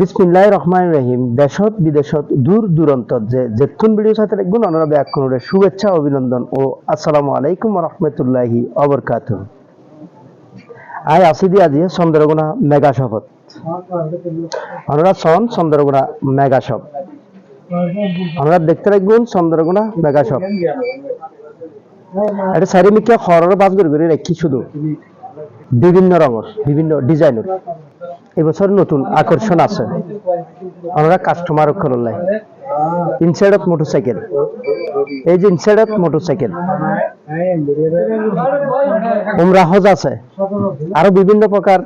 বিসমিল্লাহ রহমান রহিম দেশত, বিদেশত, দূর দূরান্তত যে ভিডিও সাথে শুভেচ্ছা, অভিনন্দন ও আলাইকুম রহমতুল্লাহি অবরকাত আসিদি আজি মেগা শপত ওনারা সন চন্দ্রগুনা মেগা শপ ওনারা দেখতে রাখবেন মেগা শপ এটা চারিমিকিয়া খড়ের বাস করে করে রাখি শুধু। বিভিন্ন রঙের, বিভিন্ন ডিজাইনের। এবছর নতুন আকর্ষণ আছে। আমরা কাস্টমার লাই ইনসাইডত মোটরসাইকেল এই যে ইনসাইডত মোটরসাইকেল উমরা হজ আছে। আরও বিভিন্ন প্রকার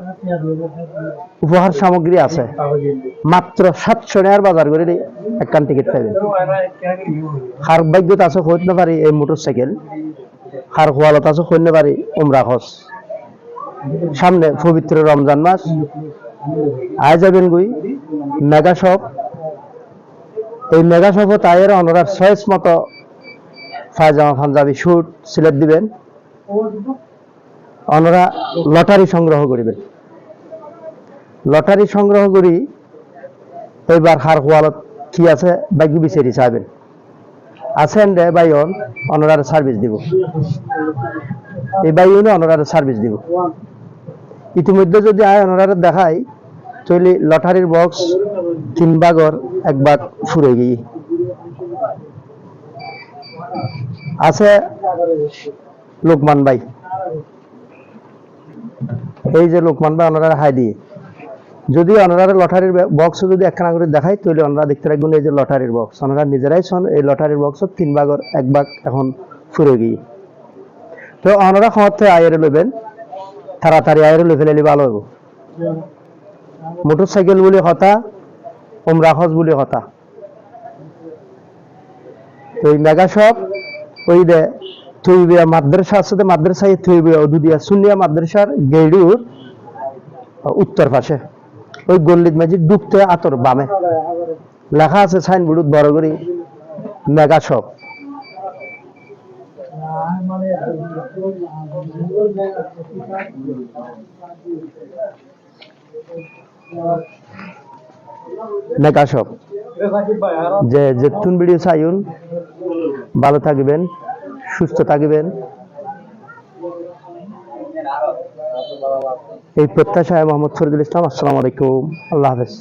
উপহার সামগ্রী আছে। মাত্র সাতশো টাকার বাজার করে একখান টিকিট পাবেন হার ভাগ্যত আছে, হইতে পারি এই মোটরসাইকেল হার হোয়ালত আছে, হইতে পারি উমরা হজ সামনে পবিত্র রমজান মাস। আয় যাবেন গুই মেগা শপ। এই মেগা শপ তাইয়ের অনরার চয়েস মতো পায়জামা পাঞ্জাবি শুট সিলেট দিবেন। অনরা লটারি সংগ্রহ করিবেন। লটারি সংগ্রহ করি, এইবার হার হোয়ালত কি আছে? বাকি বিচারি চাইবেন। আছেন রে বাইন অনরার সার্ভিস দিব। এই বাইনে অনরার সার্ভিস দিব। ইতিমধ্যে যদি আয় দেখাই তাহলে লটারির বক্স তিন বাগর এক বাগ ফুরে গিয়ে। আছে লোকমান ভাই। এই যে লোকমান ভাই ওনারা হাই দিয়ে। যদি ওনারা লটারির বক্স যদি একখানা করে দেখাই তাহলে ওনারা দেখতে রাখবেন এই যে লটারির বক্স ওনারা নিজেরাই শোন, এই লটারির বক্স তিন ভাগর এক ভাগ এখন ফুরে গিয়ে। তো ওনারা ক্ষমতা আয়ের লইবেন। তাড়াতাড়ি আয়ের লই ফেলে ভালো হইব মোটর সাইকেল বলে কথা, উমরা হজ বলে কথা। তো এই মেগা শপ, ওই দে থইবিয়া মাদ্রাসা আছে তো মাদ্রাসায় থইবিয়া দুদিয়া সুনিয়া মাদ্রাসার গেড়ুর উত্তর পাশে। ওই গল্লিত মাঝি ডুবতে আতর বামে। লেখা আছে সাইনবোর্ডত বড় করে, মেগা শপ। যে যেতুন ভিডিও চাইুন ভালো থাকবেন, সুস্থ থাকবেন। এই প্রত্যাশায় মোহাম্মদ ফরিদুল ইসলাম, আসসালামু আলাইকুম। আল্লাহ হাফেজ।